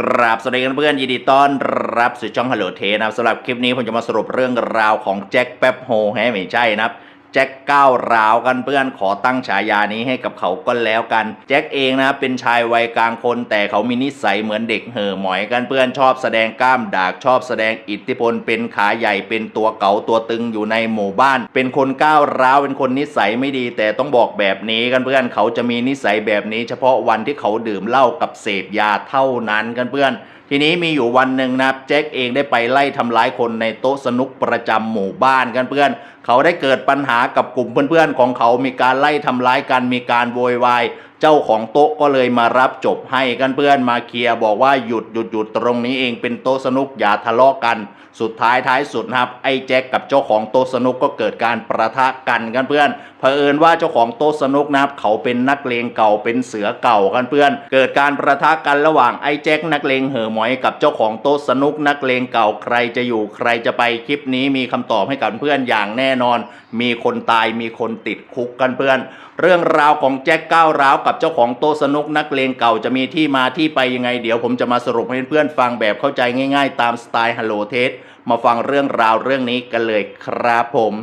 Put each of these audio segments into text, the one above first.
กราบสวัสดีกันเพื่อนยินดีต้อนรับสู่ช่องฮัลโหลเทนะครับสำหรับคลิปนี้ผมจะมาสรุปเรื่องราวของแจ็คแป๊บโฮแฮไม่ใช่นะครับ แจ็คก้าวร้าวกันเพื่อนขอตั้งฉายานี้ให้กับเขาก็แล้วกัน แจ็คเองนะเป็นชายวัยกลางคน แต่เขามีนิสัยเหมือนเด็กเห่อหมอยกันเพื่อนชอบแสดงกล้ามดากชอบแสดงอิทธิพลเป็นขาใหญ่เป็นตัวเก๋าตัวตึงอยู่ในหมู่บ้าน เป็นคนก้าวร้าวเป็นคนนิสัยไม่ดี แต่ต้องบอกแบบนี้กันเพื่อนเขาจะมีนิสัยแบบนี้ เฉพาะวันที่เขาดื่มเหล้ากับเสพยาเท่านั้นกันเพื่อน ทีนี้มีอยู่วันหนึ่งนะครับแจ็คเองได้ไปไล่ทำร้ายคนในโต๊ะสนุกประจำหมู่บ้านกันเพื่อน เขาได้เกิดปัญหากับกลุ่มเพื่อนๆของเขามีการไล่ทำร้ายกันมีการโวยวายเจ้าของโต๊ะก็เลยมารับจบให้กันเพื่อนมาเคลียร์บอกว่าหยุดหยุดหยุดตรงนี้เองเป็นโต๊ะสนุกอย่าทะเลาะกัน สุดท้ายท้ายสุดนะครับไอ้แจ็คกับเจ้าของโต๊ะสนุกก็เกิดการประทะกันกันเพื่อน เผอิญว่าเจ้าของโต๊ะสนุกนะครับเขาเป็นนักเลงเก่าเป็นเสือเก่ากันเพื่อน เกิดการประทะกันระหว่างไอ้แจ็คนักเลงเห่อหมอยกับเจ้าของโต๊ะสนุกนักเลงเก่าใครจะอยู่ใครจะไปคลิปนี้มีคำตอบให้กับเพื่อนอย่างแน่นอน มีคนตายมีคนติดคุกกันเพื่อน เรื่องราวของแจ็คก้าวร้าวกับเจ้าของโต๊ะสนุกนักเลงเก่าจะมีที่มาที่ไปยังไงเดี๋ยวผมจะมาสรุปให้เพื่อนฟังแบบเข้าใจง่าย ๆ ตามสไตล์ฮัลโหลเทสมาฟังเรื่องราวเรื่องนี้กันเลยครับผม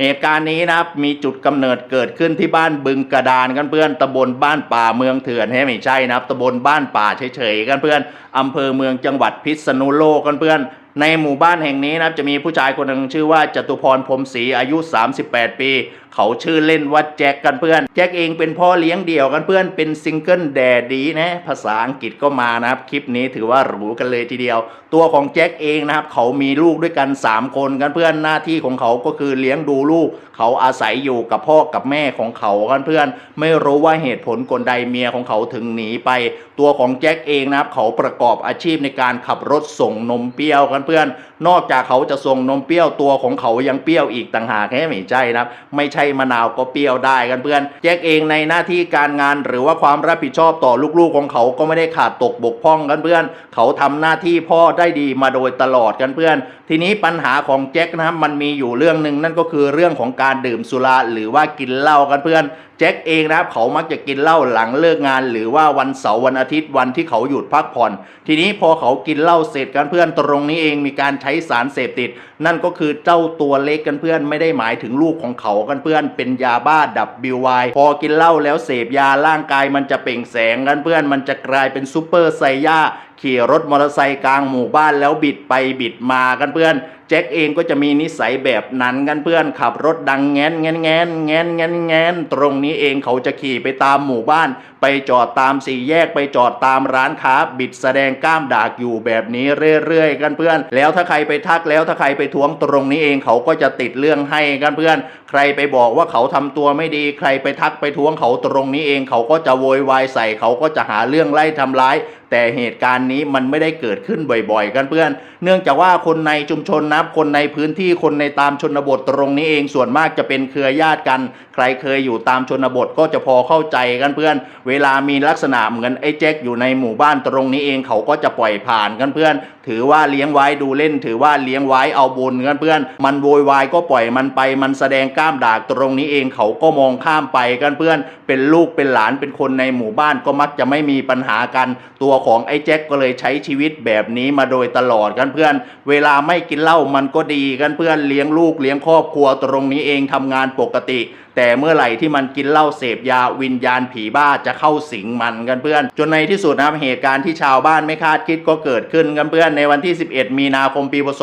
เหตุการณ์นี้นะครับมีจุดกำเนิดเกิดขึ้นที่บ้านบึงกระดานกันเพื่อนตำบลบ้านป่าเมืองเถื่อนให้ไม่ใช่นะครับตำบลบ้านป่าเฉยๆกันเพื่อนอำเภอเมืองจังหวัดพิษณุโลกกันเพื่อนในหมู่บ้านแห่งนี้นะครับจะมีผู้ชายคนหนึ่งชื่อว่าจตุพรพรมศรีอายุ 38 ปี เขาชื่อเล่นว่าแจ็คกันเพื่อน แจ็คเองเป็นพ่อเลี้ยงเดี่ยวกันเพื่อนเป็นซิงเกิลแดดดีนะ ภาษาอังกฤษก็มานะครับ คลิปนี้ถือว่าหรูกันเลยทีเดียว ตัวของแจ็คเองนะครับ เขามีลูกด้วยกัน 3 คนกันเพื่อนหน้าที่ของเขาก็คือเลี้ยงดูลูก เขาอาศัยอยู่กับพ่อกับแม่ของเขากันเพื่อน ไม่รู้ว่าเหตุผลกลใดเมียของเขาถึงหนีไป ตัวของแจ็คเองนะครับ เขาประกอบอาชีพในการขับรถส่งนมเปรี้ยวกันเพื่อน นอกจากเขาจะส่งนมเปรี้ยวตัวของเขายังเปรี้ยวอีกต่างหากแค่ไม่ใช่นะครับไม่ใช่มะนาวก็เปรี้ยวได้กันเพื่อนแจ็คเองในหน้าที่การงานหรือว่าความรับผิดชอบต่อลูกๆของเขาก็ไม่ได้ขาดตกบกพร่องกันเพื่อน เขาทำหน้าที่พ่อได้ดีมาโดยตลอดกันเพื่อน ทีนี้ปัญหาของแจ็คนะครับมันมีอยู่เรื่องหนึ่งนั่นก็คือเรื่องของการดื่มสุราหรือว่ากินเหล้ากันเพื่อนแจ็คเองนะครับเขามักจะกินเหล้าหลังเลิกงาน หรือว่าวันเสาร์วันอาทิตย์วันที่เขาหยุดพักผ่อน ทีนี้พอเขากินเหล้าเสร็จกันเพื่อนตรงนี้เองมีการใช้สารเสพติด นั่นก็คือเจ้าตัวเล็กกันเพื่อนไม่ได้หมายถึงลูกของเขากันเพื่อนเป็นยาบ้าดับบิวไวพอกินเหล้าแล้วเสพยาร่างกายมันจะเปล่งแสงกันเพื่อนมันจะกลายเป็นซูเปอร์ไซย่าขี่รถมอเตอร์ไซค์กลางหมู่บ้านแล้วบิดไปบิดมากันเพื่อน จ็คเองก็จะมีนิสัยแบบนั้นกันเพื่อนขับรถดังแงนแงนแงนแงนแงนแงนตรงนี้เองเขาจะขี่ไปตามหมู่บ้าน ไปจอดตามสี่แยกไปจอดตามร้านค้า บิดแสดงกล้ามดากอยู่แบบนี้เรื่อยๆกันเพื่อน แล้วถ้าใครไปทักแล้วถ้าใครไปทวงตรงนี้เองเขาก็จะติดเรื่องให้กันเพื่อน ใครไปบอกว่าเขาทำตัวไม่ดีใครไปทักไปทวงเขาตรงนี้เองเขาก็จะโวยวายใส่เขาก็จะหาเรื่องไล่ทำร้าย แต่เหตุการณ์นี้มันไม่ได้เกิดขึ้นบ่อยๆ กันเพื่อน เนื่องจากว่าคนในชุมชนนะคนในพื้นที่คนในตามชนบทตรงนี้เองส่วนมากจะเป็นเครือญาติกัน ใครเคยอยู่ตามชนบทก็จะพอเข้าใจกันเพื่อน เวลามีลักษณะเหมือนไอ้แจ็คอยู่ในหมู่บ้านตรงนี้เองเขาก็จะปล่อยผ่านกันเพื่อนถือว่าเลี้ยงไว้ดูเล่น ถือว่าเลี้ยงไว้เอาบุญกันเพื่อนมันโวยวายก็ปล่อยมันไป มันแสดงกล้ามดากตรงนี้เองเขาก็มองข้ามไปกันเพื่อน เป็นลูกเป็นหลานเป็นคนในหมู่บ้านก็มักจะไม่มีปัญหากัน ตัวของไอ้แจ็คก็เลยใช้ชีวิตแบบนี้มาโดยตลอดกันเพื่อน เวลาไม่กินเหล้ามันก็ดีกันเพื่อนเลี้ยงลูกเลี้ยงครอบครัวตรงนี้เองทำงานปกติแต่เมื่อไหร่ที่มันกินเหล้าเสพยาวิญญาณผีบ้าจะเข้าสิงมันกันเพื่อน จนในที่สุดนะครับเหตุการณ์ที่ชาวบ้านไม่คาดคิดก็เกิดขึ้นกันเพื่อนในวันที่ 11 มีนาคมปีพศ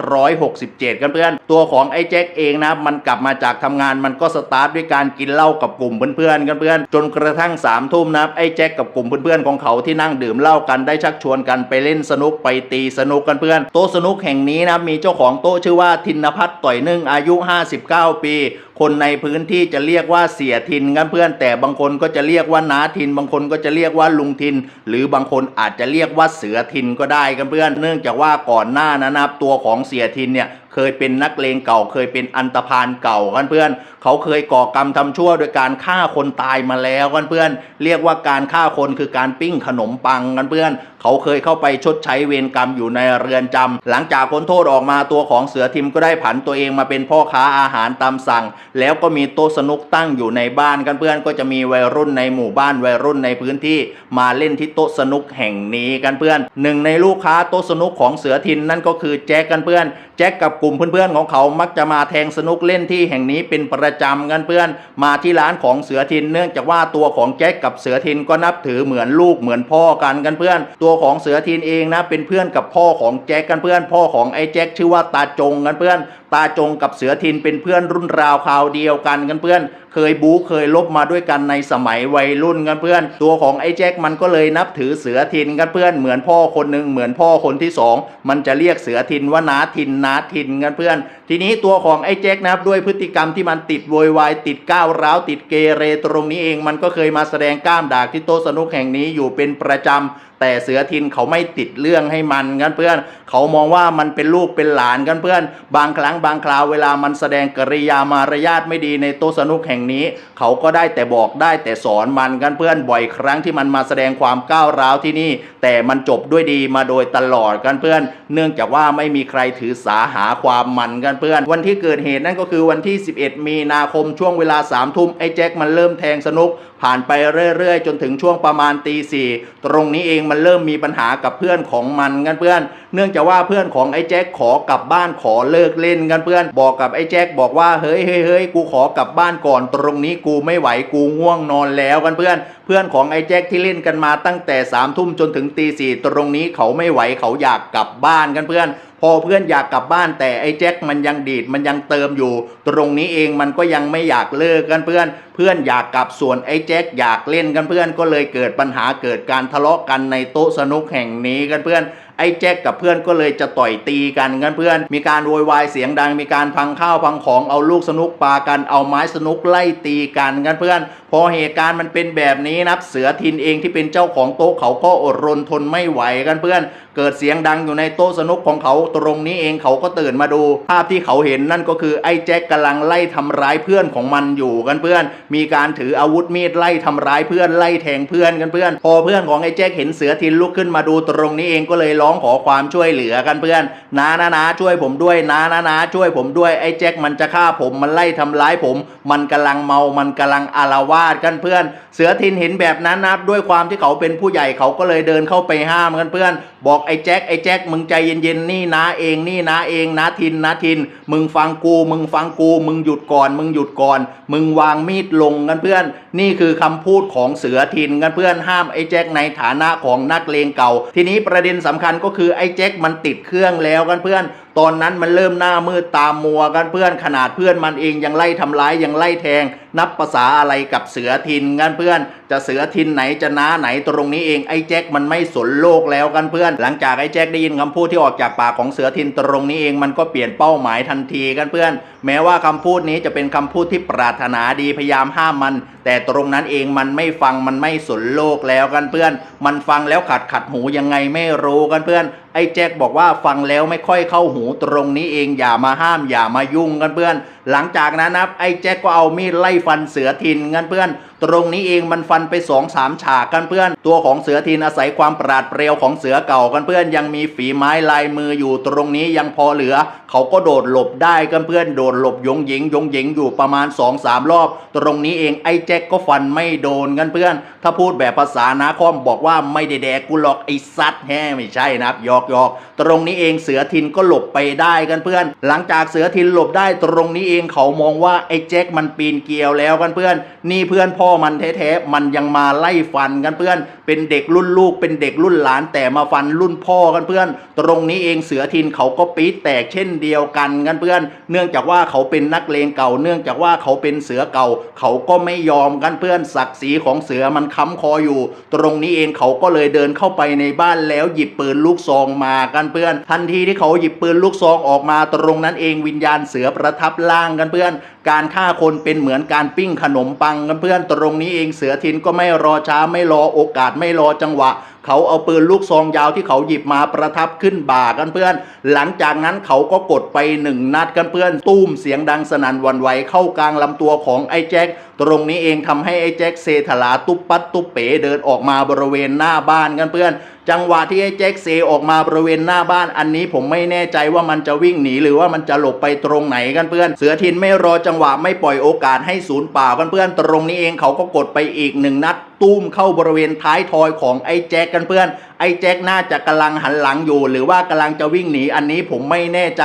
2567 กันเพื่อน ตัวของไอ้แจ็คเองนะมันกลับมาจากทำงานมันก็สตาร์ทด้วยการกินเหล้ากับกลุ่มเพื่อนๆกันเพื่อน จนกระทั่ง3ามทุ่มนะไอ้แจ็คกับกลุ่มเพื่อนๆของเขาที่นั่งดื่มเหล้ากันได้ชักชวนกันไปเล่นสนุกไปตีสนุกกันเพื่อน โต๊ะสนุกแห่งนี้นะมีเจ้าของโต๊ะชื่อว่าทินพัฒน์ต่อยนึ่งอายุ 59 ปี คนในพื้นที่จะเรียกว่าเสียทินกันเพื่อนแต่บางคนก็จะเรียกว่าน้าทิน บางคนก็จะเรียกว่าลุงทิน หรือบางคนอาจจะเรียกว่าเสือทินก็ได้กันเพื่อน เนื่องจากว่าก่อนหน้านั้นนะครับตัวของเสียทินเนี่ยเคยเป็นนักเลงเก่า เคยเป็นอันตพานเก่ากันเพื่อน เขาเคยก่อกรรมทำชั่วโดยการฆ่าคนตายมาแล้วกันเพื่อน เรียกว่าการฆ่าคนคือการปิ้งขนมปังกันเพื่อน เขาเคยเข้าไปชดใช้เวรกรรมอยู่ในเรือนจำหลังจากพ้นโทษออกมาตัวของเสือทิมก็ได้ผันตัวเองมาเป็นพ่อค้าอาหารตามสั่ง แล้วก็มีโต๊ะสนุกตั้งอยู่ในบ้านกันเพื่อนก็จะมีวัยรุ่นในหมู่บ้านวัยรุ่นในพื้นที่ มาเล่นที่โต๊ะสนุกแห่งนี้กันเพื่อนหนึ่งในลูกค้าโต๊ะสนุกของเสือทินนั่นก็คือแจ็คกันเพื่อนแจ็คกับกลุ่มเพื่อนๆของเขามักจะมาแทงสนุกเล่นที่แห่งนี้เป็นประจำกันเพื่อนมาที่ร้านของเสือทิน เนื่องจากว่าตัวของแจ็คกับเสือทินก็นับถือเหมือนลูกเหมือนพ่อกันกันเพื่อน ตัวของเสือทินเองนะเป็นเพื่อนกับพ่อของแจ็คกันเพื่อน พ่อของไอ้แจ็คชื่อว่าตาจงกันเพื่อน ตาจงกับเสือทินเป็นเพื่อนรุ่นราวคราวเดียวกันกันเพื่อนเคยบู๊เคยลบมาด้วยกันในสมัยวัยรุ่นกันเพื่อน ตัวของไอ้แจ็คมันก็เลยนับถือเสือทินกันเพื่อนเหมือนพ่อคนหนึ่งเหมือนพ่อคนที่สองมันจะเรียกเสือทินว่านาทินนาทินกันเพื่อน ทีนี้ตัวของไอ้แจ็คนะครับด้วยพฤติกรรมที่มันติดโวยวายติดก้าวร้าวติดเกเรตรงนี้เองมันก็เคยมาแสดงกล้ามดากที่โต๊ะสนุกแห่งนี้อยู่เป็นประจำ แต่เสือทินเขาไม่ติดเรื่องให้มันกันเพื่อน เขามองว่ามันเป็นลูกเป็นหลานกันเพื่อน บางครั้งบางคราวเวลามันแสดงกริยามารยาทไม่ดีในโต๊ะสนุกแห่งนี้ เขาก็ได้แต่บอกได้แต่สอนมันกันเพื่อนบ่อยครั้งที่มันมาแสดงความก้าวร้าวที่นี่ แต่มันจบด้วยดีมาโดยตลอดกันเพื่อน เนื่องจากว่าไม่มีใครถือสาหาความมันกันเพื่อน วันที่เกิดเหตุนั่นก็คือวันที่ 11 มีนาคมช่วงเวลา3ามทุ่มไอ้แจ็คมันเริ่มแทงสนุก ผ่านไปเรื่อยๆ จนถึงช่วงประมาณตีสี่ตรงนี้เองมันเริ่มมีปัญหากับเพื่อนของมันกันเพื่อน เนื่องจากว่าเพื่อนของไอ้แจ็คขอกลับบ้านขอเลิกเล่นกันเพื่อน บอกกับไอ้แจ็คบอกว่าเฮ้ยเฮ้ยเฮ้ยกูขอกลับบ้านก่อน ตรงนี้กูไม่ไหวกูง่วงนอนแล้วกันเพื่อน เพื่อนของไอ้แจ็คที่เล่นกันมาตั้งแต่3ามทุ่มจนถึงตีสี่ตรงนี้เขาไม่ไหวเขาอยากกลับบ้านกันเพื่อน พอเพื่อนอยากกลับบ้านแต่ไอ้แจ็คมันยังดีดมันยังเติมอยู่ ตรงนี้เองมันก็ยังไม่อยากเลิกกันเพื่อน เพื่อนอยากกลับส่วนไอ้แจ็คอยากเล่นกันเพื่อนก็เลยเกิดปัญหาเกิดการทะเลาะกันในโต๊ะสนุกแห่งนี้กันเพื่อนไอ้แจ็คกับเพื่อนก็เลยจะต่อยตีกันกันเพื่อน มีการโวยวายเสียงดัง มีการพังข้าวพังของเอาลูกสนุกปากันเอาไม้สนุกไล่ตีกันกันเพื่อน พอเหตุการณ์มันเป็นแบบนี้นับเสือทินเองที่เป็นเจ้าของโต๊ะเขาก็อดรนทนไม่ไหวกันเพื่อนเกิดเสียงดังอยู่ในโต๊ะสนุกของเขาตรงนี้เองเขาก็ตื่นมาดู ภาพที่เขาเห็นนั่นก็คือไอ้แจ็คกำลังไล่ทำร้ายเพื่อนของมันอยู่กันเพื่อน มีการถืออาวุธมีดไล่ทำร้ายเพื่อนไล่แทงเพื่อนกันเพื่อน พอเพื่อนของไอ้แจ็คเห็นเสือทินลุกขึ้นมาดูตรงนี้เองก็เลยร้องขอความช่วยเหลือกันเพื่อนนานานาช่วยผมด้วยนานานาช่วยผมด้วยไอ้แจ็คมันจะฆ่าผมมันไล่ทำร้ายผม มันกำลังเมามันกำลังอารวาสกันเพื่อน เสือทินเห็นแบบนั้นนะด้วยความที่เขาเป็นผู้ใหญ่เขาก็เลยเดินเข้าไปห้ามกันเพื่อน บอกไอ้แจ็คไอ้แจ็คมึงใจเย็นๆนี่นะเองนี่นะเองนะทินนะทิน มึงฟังกู มึงฟังกู มึงหยุดก่อน มึงหยุดก่อน มึงวางมีดลงกันเพื่อน นี่คือคำพูดของเสือทินกันเพื่อนห้ามไอ้แจ็คในฐานะของนักเลงเก่า ทีนี้ประเด็นสำคัญก็คือไอ้แจ็คมันติดเครื่องแล้วกันเพื่อน ตอนนั้นมันเริ่มหน้ามืดตามมัวกันเพื่อนขนาดเพื่อนมันเองยังไล่ทำร้ายยังไล่แทง นับภาษาอะไรกับเสือทินกันเพื่อน จะเสือทินไหนจะน้าไหนตรงนี้เองไอ้แจ็คมันไม่สนโลกแล้วกันเพื่อน หลังจากไอ้แจ็คได้ยินคำพูดที่ออกจากปากของเสือทินตรงนี้เองมันก็เปลี่ยนเป้าหมายทันทีกันเพื่อน แม้ว่าคำพูดนี้จะเป็นคำพูดที่ปรารถนาดีพยายามห้ามมัน แต่ตรงนั้นเองมันไม่ฟังมันไม่สนโลกแล้วกันเพื่อน มันฟังแล้วขัดขัดหูยังไงไม่รู้กันเพื่อนไอ้แจ็คบอกว่าฟังแล้วไม่ค่อยเข้าหูตรงนี้เองอย่ามาห้ามอย่ามายุ่งกันเพื่อน หลังจากนั้นนะไอ้แจ็คก็เอามีดไล่ฟันเสือทินกันเพื่อน ตรงนี้เองมันฟันไปสองสามฉากกันเพื่อน ตัวของเสือทินอาศัยความปราดเปรียวของเสือเก่ากันเพื่อน ยังมีฝีไม้ลายมืออยู่ตรงนี้ยังพอเหลือ เขาก็โดดหลบได้กันเพื่อนโดดหลบยงหยิงยงหยิงอยู่ประมาณ2อสามรอบ ตรงนี้เองไอ้แจ็คก็ฟันไม่โดนกันเพื่อน ถ้าพูดแบบภาษานาคอมบอกว่าไม่ได้แดกกูหรอกไอ้ซัดแฮ่ไม่ใช่นะครับยอกยอกตรงนี้เองเสือทินก็หลบไปได้กันเพื่อน หลังจากเสือทินหลบได้ตรงนี้เองเขามองว่าไอ้แจ็คมันปีนเกลียวแล้วกันเพื่อน นี่เพื่อนพ่อมันแท้ๆมันยังมาไล่ฟันกันเพื่อน เป็นเด็กรุ่นลูกเป็นเด็กรุ่นหลานแต่มาฟันรุ่นพ่อกันเพื่อน ตรงนี้เองเสือทินเขาก็ปี๊ดแตกเช่นเดียวกันกันเพื่อน เนื่องจากว่าเขาเป็นนักเลงเก่า เนื่องจากว่าเขาเป็นเสือเก่า เขาก็ไม่ยอมกันเพื่อนศักดิ์ศรีของเสือมันค้ำคออยู่ ตรงนี้เองเขาก็เลยเดินเข้าไปในบ้านแล้วหยิบปืนลูกซองมากันเพื่อน ทันทีที่เขาหยิบปืนลูกซองออกมา ตรงนั้นเองวิญญาณเสือประทับล่างกันเพื่อน การฆ่าคนเป็นเหมือนการปิ้งขนมปังกันเพื่อน ตรงนี้เองเสือทินก็ไม่รอช้าไม่รอโอกาสไม่รอจังหวะ เขาเอาปืนลูกซองยาวที่เขาหยิบมาประทับขึ้นบ่ากันเพื่อน หลังจากนั้นเขาก็กดไปหนึ่งนัดกันเพื่อน ตุ้มเสียงดังสนั่นวันไหวเข้ากลางลำตัวของไอ้แจ็คตรงนี้เองทำให้ไอ้แจ็คเซถลาตุบปัดตุบเป๋เดินออกมาบริเวณหน้าบ้านกันเพื่อน จังหวะที่ไอ้แจ็คเซออกมาบริเวณหน้าบ้านอันนี้ผมไม่แน่ใจว่ามันจะวิ่งหนีหรือว่ามันจะหลบไปตรงไหนกันเพื่อน เสือทินไม่รอจังหวะไม่ปล่อยโอกาสให้ศูนย์เปล่ากันเพื่อนตรงนี้เองเขาก็กดไปอีกหนึ่งนัด ตุ้มเข้าบริเวณท้ายทอยของไอ้แจ็คกันเพื่อน ไอ้แจ็คน่าจะกำลังหันหลังอยู่ หรือว่ากำลังจะวิ่งหนีอันนี้ผมไม่แน่ใจ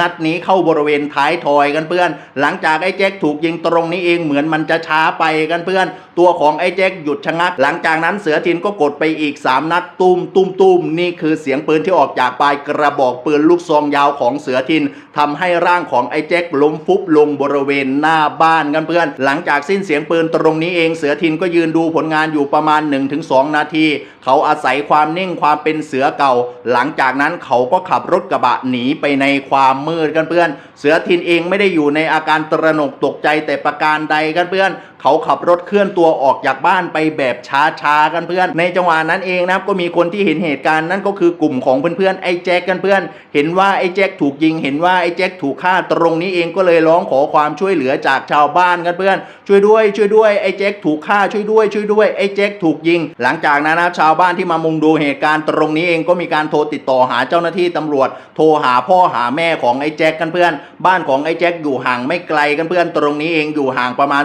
นัดนี้เข้าบริเวณท้ายทอยกันเพื่อน หลังจากไอ้แจ็คถูกยิงตรงนี้เองเหมือนมันจะช้าไปกันเพื่อน ตัวของไอ้แจ็คหยุดชะงัก หลังจากนั้นเสือทินก็กดไปอีก 3 นัดตุ้มตุ้มตุ้มนี่คือเสียงปืนที่ออกจากปลายกระบอกปืนลูกซองยาวของเสือทินทำให้ร่างของไอ้แจ็คล้มฟุบลงบริเวณหน้าบ้านกันเพื่อน หลังจากสิ้นเสียงปืนตรงนี้เองเสือทินก็ยืนดูผลงานอยู่ประมาณ 1-2 นาที เขาอาศัยความนิ่งความเป็นเสือเก่า หลังจากนั้นเขาก็ขับรถกระบะหนีไปในความมืดกันเพื่อน เสือทินเองไม่ได้อยู่ในอาการตระหนกตกใจแต่ประการใดกันเพื่อน เขาขับรถเคลื่อนตัวออกจากบ้านไปแบบช้าๆกันเพื่อน ในจังหวะนั้นเองนะครับก็มีคนที่เห็นเหตุการณ์นั่นก็คือกลุ่มของเพื่อนๆไอ้แจ็คกันเพื่อน เห็นว่าไอ้แจ็คถูกยิง เห็นว่าไอ้แจ็คถูกฆ่าตรงนี้เองก็เลยร้องขอความช่วยเหลือจากชาวบ้านกันเพื่อน ช่วยด้วย ช่วยด้วยไอ้แจ็คถูกฆ่าช่วยด้วย ช่วยด้วยไอ้แจ็คถูกยิง หลังจากนั้นนะชาวบ้านที่มามุงดูเหตุการณ์ตรงนี้เองก็มีการโทรติดต่อหาเจ้าหน้าที่ตำรวจ โทรหาพ่อหาแม่ของไอ้แจ็คกันเพื่อน บ้านของไอ้แจ็คอยู่ห่างไม่ไกลกันเพื่อนตรงนี้เองอยู่ห่างประมาณ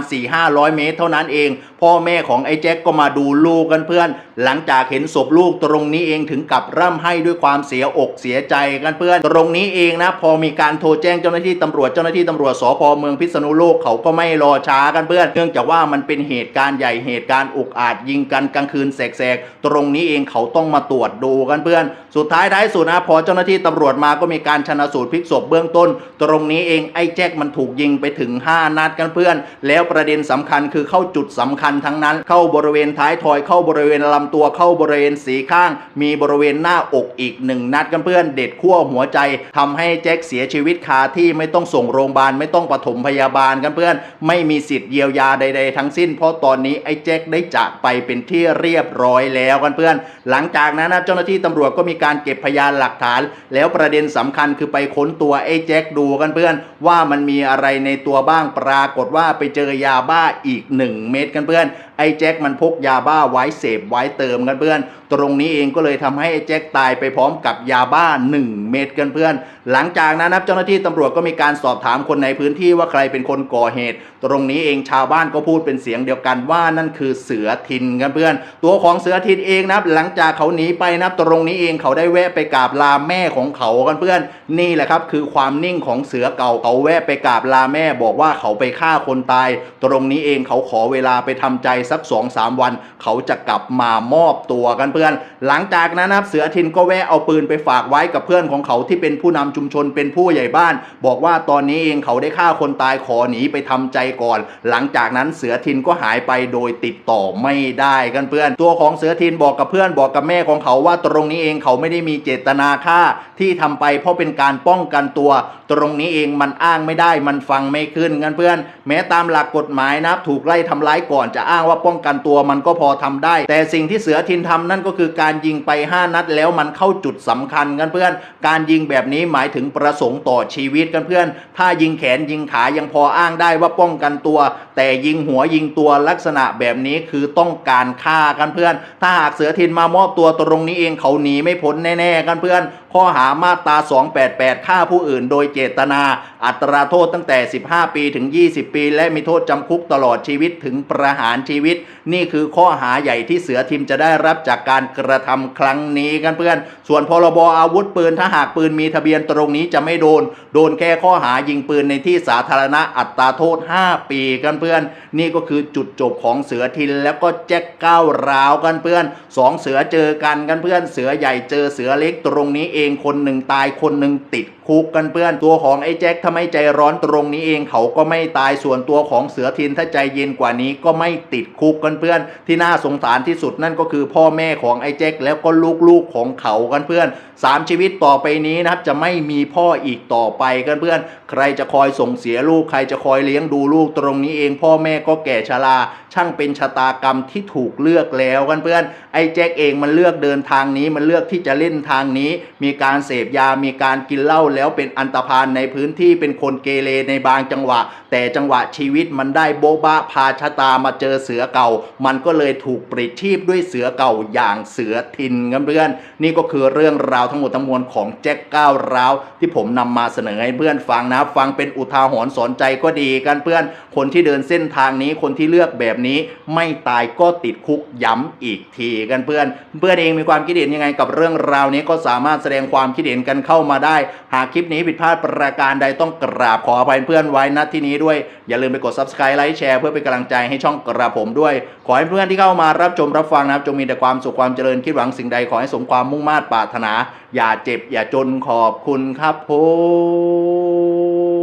100 เมตร เท่านั้นเอง พ่อแม่ของไอ้แจ็คก็มาดูลูกกันเพื่อน หลังจากเห็นศพลูกตรงนี้เองถึงกับร่ำไห้ด้วยความเสียอกเสียใจกันเพื่อน ตรงนี้เองนะ พอมีการโทรแจ้งเจ้าหน้าที่ตำรวจเจ้าหน้าที่ตำรวจสพเมืองพิษณุโลกเขาก็ไม่รอช้ากันเพื่อน เนื่องจากว่ามันเป็นเหตุการณ์ใหญ่เหตุการณ์อุกอาจยิงกันกลางคืนแสกๆตรงนี้เองเขาต้องมาตรวจดูกันเพื่อน สุดท้ายท้ายสุดนะพอเจ้าหน้าที่ตำรวจมาก็มีการชนะสูตรพลิกศพเบื้องต้น ตรงนี้เองไอ้แจ็คมันถูกยิงไปถึง 5 นัดกันเพื่อน แล้วประเด็นสำคัญคือเข้าจุดสำคัญทั้งนั้น เข้าบริเวณท้ายทอยเข้าบริเวณลำตัวเข้าบริเวณสีข้าง มีบริเวณหน้าอกอีกหนึ่งนัดกันเพื่อนเด็ดขั้วหัวใจทำให้แจ็คเสียชีวิตคาที่ไม่ต้องส่งโรงพยาบาลไม่ต้องปฐมพยาบาลกันเพื่อน ไม่มีสิทธิ์เยียวยาใด ๆ ทั้งสิ้น เพราะตอนนี้ไอ้แจ็คได้จากไปเป็นที่เรียบร้อยแล้วกันเพื่อน หลังจากนั้นนะเจ้าหน้าที่ตำรวจก็มีการเก็บพยานหลักฐาน แล้วประเด็นสำคัญคือไปค้นตัวไอ้แจ็คดูกันเพื่อน ว่ามันมีอะไรในตัวบ้างปรากฏว่าไปเจอยาบ้าอีก 1 เม็ดกันเพื่อนไอ้แจ็คมันพกยาบ้าไว้เสพไว้เติมกันเพื่อน ตรงนี้เองก็เลยทำให้แจ็คตายไปพร้อมกับยาบ้า 1 เม็ดกันเพื่อน หลังจากนั้นนะเจ้าหน้าที่ตำรวจก็มีการสอบถามคนในพื้นที่ว่าใครเป็นคนก่อเหตุ ตรงนี้เองชาวบ้านก็พูดเป็นเสียงเดียวกันว่านั่นคือเสือทินกันเพื่อน ตัวของเสือทินเองนะหลังจากเขาหนีไปนะตรงนี้เองเขาได้แวะไปกราบลาแม่ของเขากันเพื่อน นี่แหละครับคือความนิ่งของเสือเก่าเขาแวะไปกราบลาแม่บอกว่าเขาไปฆ่าคนตาย ตรงนี้เองเขาขอเวลาไปทำใจสัก2องสามวัน เขาจะกลับมามอบตัวกันเพื่อนหลังจากนั้นนะครับเสือทินก็แวะเอาปืนไปฝากไว้กับเพื่อนของเขาที่เป็นผู้นำชุมชนเป็นผู้ใหญ่บ้าน บอกว่าตอนนี้เองเขาได้ฆ่าคนตายขอหนีไปทำใจก่อน หลังจากนั้นเสือทินก็หายไปโดยติดต่อไม่ได้กันเพื่อน ตัวของเสือทินบอกกับเพื่อนบอกกับแม่ของเขาว่าตรงนี้เองเขาไม่ได้มีเจตนาฆ่าที่ทำไปเพราะเป็นการป้องกันตัว ตรงนี้เองมันอ้างไม่ได้มันฟังไม่ขึ้นกันเพื่อน แม้ตามหลักกฎหมายนะถูกไล่ทำร้ายก่อนจะอ้างว่าป้องกันตัวมันก็พอทำได้ แต่สิ่งที่เสือทินทำนั่นก็คือการยิงไป 5 นัดแล้วมันเข้าจุดสำคัญกันเพื่อน การยิงแบบนี้หมายถึงประสงค์ต่อชีวิตกันเพื่อน ถ้ายิงแขนยิงขายังพออ้างได้ว่าป้องกันตัว แต่ยิงหัวยิงตัวลักษณะแบบนี้คือต้องการฆ่ากันเพื่อน ถ้าหากเสือทินมามอบตัวตรงนี้เองเขาหนีไม่พ้นแน่ๆกันเพื่อน ข้อหามาตรา 288 ฆ่าผู้อื่นโดยเจตนา อัตราโทษตั้งแต่ 15 ปีถึง 20 ปี และมีโทษจำคุกตลอดชีวิตถึงประหารชีวิต นี่คือข้อหาใหญ่ที่เสือทิมจะได้รับจากการกระทำครั้งนี้กันเพื่อน ส่วนพรบอาวุธปืนถ้าหากปืนมีทะเบียนตรงนี้จะไม่โดน โดนแค่ข้อหายิงปืนในที่สาธารณะอัตราโทษ 5 ปีกันเพื่อน นี่ก็คือจุดจบของเสือทินแล้วก็แจ็คก้าวร้าวกันเพื่อนสองเสือเจอกันกันเพื่อนเสือใหญ่เจอเสือเล็กตรงนี้เององคนหนึ่งตายคนหนึ่งติด คุกกันเพื่อนตัวของไอ้แจ็คถ้าไม่ใจร้อนตรงนี้เองเขาก็ไม่ตายส่วนตัวของเสือทินถ้าใจเย็นกว่านี้ก็ไม่ติดคุกกันเพื่อน ที่น่าสงสารที่สุดนั่นก็คือพ่อแม่ของไอ้แจ็คแล้วก็ลูกๆของเขากันเพื่อนสามชีวิตต่อไปนี้นะครับจะไม่มีพ่ออีกต่อไปกันเพื่อน ใครจะคอยส่งเสียลูกใครจะคอยเลี้ยงดูลูกตรงนี้เอง พ่อแม่ก็แก่ชรา ช่างเป็นชะตากรรมที่ถูกเลือกแล้วกันเพื่อนไอ้แจ็คเองมันเลือกเดินทางนี้มันเลือกที่จะเล่นทางนี้ มีการเสพยามีการกินเหล้าแล้วแล้วเป็นอันตรพานในพื้นที่เป็นคนเกเรในบางจังหวะ แต่จังหวะชีวิตมันได้โบบะพาชะตามาเจอเสือเก่า มันก็เลยถูกปลิชีพด้วยเสือเก่าอย่างเสือทินกันเพื่อนนี่ก็คือเรื่องราวทั้งหมดทั้งมวลของแจ็คก้าวร้าวที่ผมนำมาเสนอให้เพื่อนฟังนะฟังเป็นอุทาหรณ์สอนใจก็ดีกันเพื่อน คนที่เดินเส้นทางนี้คนที่เลือกแบบนี้ไม่ตายก็ติดคุกย้ำอีกทีกันเพื่อน เพื่อนเองมีความคิดเห็นยังไงกับเรื่องราวนี้ก็สามารถแสดงความคิดเห็นกันเข้ามาได้หาากคลิปนี้ผิดพลาดประการใดต้องกราบขออภัยเพื่อนไว้ณที่นี้ด้วย อย่าลืมไปกด subscribe ไลค์แชร์เพื่อเป็นกำลังใจให้ช่องกระผมด้วย ขอให้เพื่อนที่เข้ามารับชมรับฟังนะครับจงมีแต่ความสุขความเจริญคิดหวังสิ่งใดขอให้สมความมุ่งมา่ปรารถนา อย่าเจ็บอย่าจนขอบคุณครับผม